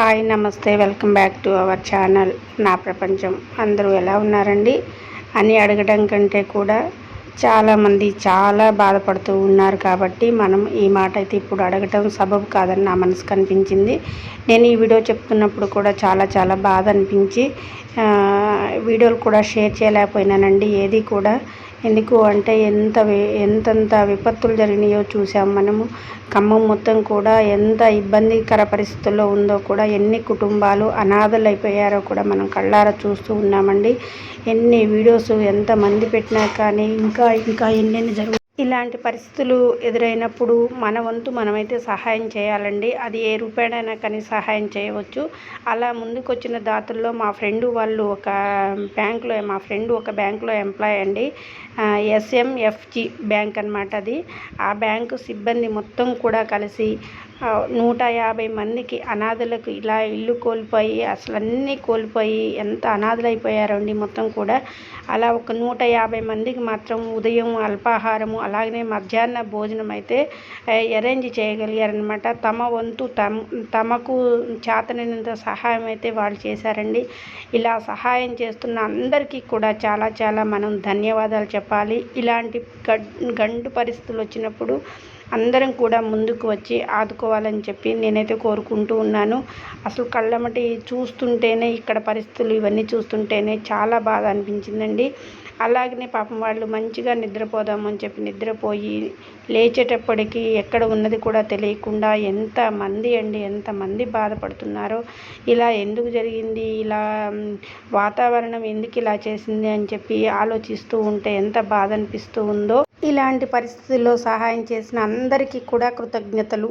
Hi నమస్తే welcome back to our channel నా ప్రపంచం. అందరూ ఎలా ఉన్నారండి? అని అడగడం కంటే కూడా చాలామంది చాలా బాధపడుతూ ఉన్నారు కాబట్టి మనం ఈ మాట అయితే ఇప్పుడు అడగటం సబబు కాదని నా మనసు కనిపించింది. నేను ఈ వీడియో చెప్తున్నప్పుడు కూడా చాలా చాలా బాధ అనిపించి వీడియోలు కూడా షేర్ చేయలేకపోయినానండి. ఏది కూడా ఎందుకు అంటే ఎంత ఎంతెంత ఎంతంత విపత్తులు జరిగినాయో చూసాం మనము. ఖమ్మం మొత్తం కూడా ఎంత ఇబ్బందికర పరిస్థితుల్లో ఉందో కూడా ఎన్ని కుటుంబాలు అనాథలైపోయారో కూడా మనం కళ్ళారా చూస్తూ ఉన్నామండి. ఎన్ని వీడియోస్ ఎంతమంది పెట్టినా కానీ ఇంకా ఇంకా ఎన్నెన్ని జరుగు ఇలాంటి పరిస్థితులు ఎదురైనప్పుడు మన వంతు మనమైతే సహాయం చేయాలండి. అది ఏ రూపాయనైనా కానీ సహాయం చేయవచ్చు. అలా ముందుకు వచ్చిన దాతల్లో మా ఫ్రెండ్ వాళ్ళు ఒక బ్యాంక్లో మా ఫ్రెండ్ ఒక బ్యాంక్లో ఎంప్లాయ్ అండి. ఎస్ఎంఎఫ్జి బ్యాంక్ అనమాట అది. ఆ బ్యాంకు సిబ్బంది మొత్తం కూడా కలిసి నూట యాభై మందికి అనాథలకు ఇలా ఇల్లు కోల్పోయి అసలు అన్నీ కోల్పోయి ఎంత అనాథలైపోయారండి మొత్తం కూడా. అలా ఒక నూట యాభై మందికి మాత్రం ఉదయం అల్పాహారము అలాగనే మధ్యాహ్న భోజనం అయితే అరేంజ్ చేయగలిగారనమాట తమ వంతు తమ తమకు చేతనైనంత సహాయం అయితే వాళ్ళు చేశారండి. ఇలా సహాయం చేస్తున్న అందరికీ కూడా చాలా చాలా మనం ధన్యవాదాలు చెప్పాలి. ఇలాంటి గడ్ గండు పరిస్థితులు వచ్చినప్పుడు అందరం కూడా ముందుకు వచ్చి ఆదుకోవాలని చెప్పి నేనైతే కోరుకుంటూ ఉన్నాను. అసలు కళ్ళమటి చూస్తుంటేనే ఇక్కడ పరిస్థితులు ఇవన్నీ చూస్తుంటేనే చాలా బాధ అనిపించిందండి. అలాగనే పాపం వాళ్ళు మంచిగా నిద్రపోదామని చెప్పి నిద్రపోయి లేచేటప్పటికి ఎక్కడ ఉన్నది కూడా తెలియకుండా ఎంతమంది అండి ఎంతమంది బాధపడుతున్నారో. ఇలా ఎందుకు జరిగింది ఇలా వాతావరణం ఎందుకు ఇలా చేసింది అని చెప్పి ఆలోచిస్తూ ఉంటే ఎంత బాధ అనిపిస్తూ ఉందో. ఇలాంటి పరిస్థితుల్లో సహాయం చేసిన అందరికీ కూడా కృతజ్ఞతలు.